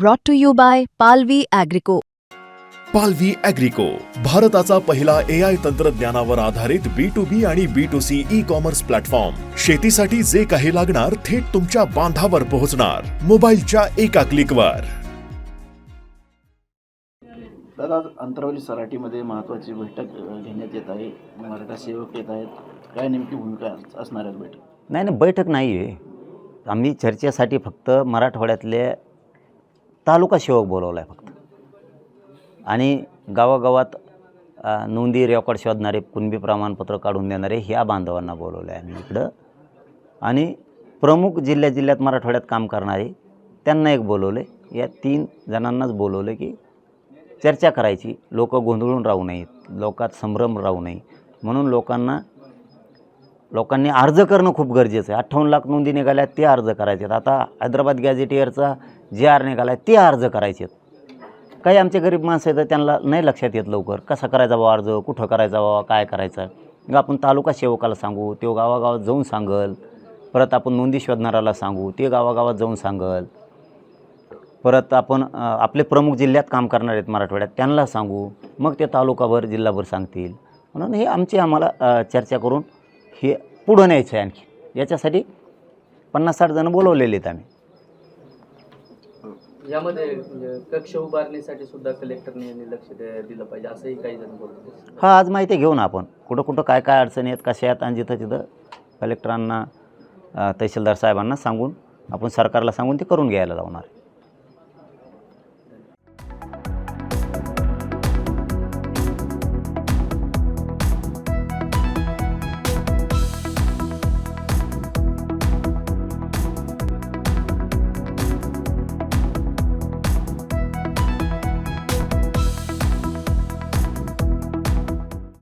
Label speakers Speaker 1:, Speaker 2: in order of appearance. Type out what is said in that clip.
Speaker 1: brought to you by Palvi Agrico.
Speaker 2: पालवी अॅग्रिको भारताचा पहिला ए आय तंत्रज्ञानावर आधारित बी टू बी आणि B to C e commerce platform शेतीसाठी जे काही लागणार थेट तुमच्या बांधावर पोहोचणार. मोबाईलच्या एका क्लिकवर
Speaker 3: दादा आज अंतरावली सराटीमध्ये महत्त्वाची बैठक घेण्यात येत आहे. मराठा सेवक येत आहेत. काय नेमकी भूमिका अस- असणार आहे बैठक?
Speaker 4: नाही नाही बैठक नाही आहे आम्ही चर्चेसाठी फक्त मराठवाड्यातले तालुका सेवक बोलवला आहे फक्त. आणि गावागावात नोंदी रेकॉर्ड शोधणारे कुणबी प्रमाणपत्र काढून देणारे ह्या बांधवांना बोलवलं आहे आम्ही इकडं. आणि प्रमुख जिल्ह्या जिल्ह्यात मराठवाड्यात काम करणारे त्यांना एक बोलवले या तीन जणांनाच बोलवलं की चर्चा करायची. लोक गोंधळून राहू नयेत. लोकात संभ्रम राहू नये. म्हणून लोकांना लोकांनी अर्ज करणं खूप गरजेचं आहे. अठ्ठावन्न लाख नोंदी निघाल्या ते अर्ज करायचे आहेत आता हैदराबाद गॅझेटियरचा जे आर निघाला आहे ते अर्ज करायचे आहेत काही आमचे गरीब माणसं आहेत तर त्यांना नाही लक्षात येत लवकर. कसा करायचा बाबा अर्ज? कुठं करायचा बाबा काय करायचं? मग आपण तालुका सेवकाला सांगू तो गावागावात जाऊन सांगल. परत आपण नोंदी शोधणाऱ्याला सांगू ते गावागावात जाऊन सांगल. परत आपण आपले प्रमुख जिल्ह्यात काम करणार आहेत मराठवाड्यात त्यांना सांगू. मग ते तालुकाभर जिल्हाभर सांगतील. म्हणून हे आमची आम्हाला चर्चा करून हे पुढं न्यायचं आहे आणखी. याच्यासाठी पन्नास साठ जणं बोलवलेले आहेत आम्ही.
Speaker 5: यामध्ये म्हणजे कक्ष उभारणीसाठी सुद्धा कलेक्टरने लक्ष दिलं पाहिजे असंही काही जण बोलतो
Speaker 4: हा आज माहिती घेऊ ना आपण. कुठं कुठं काय काय अडचणी आहेत कशा आहेत आणि जिथं तिथं कलेक्टरांना तहसीलदार साहेबांना सांगून आपण सरकारला सांगून ते करून घ्यायला लावणार.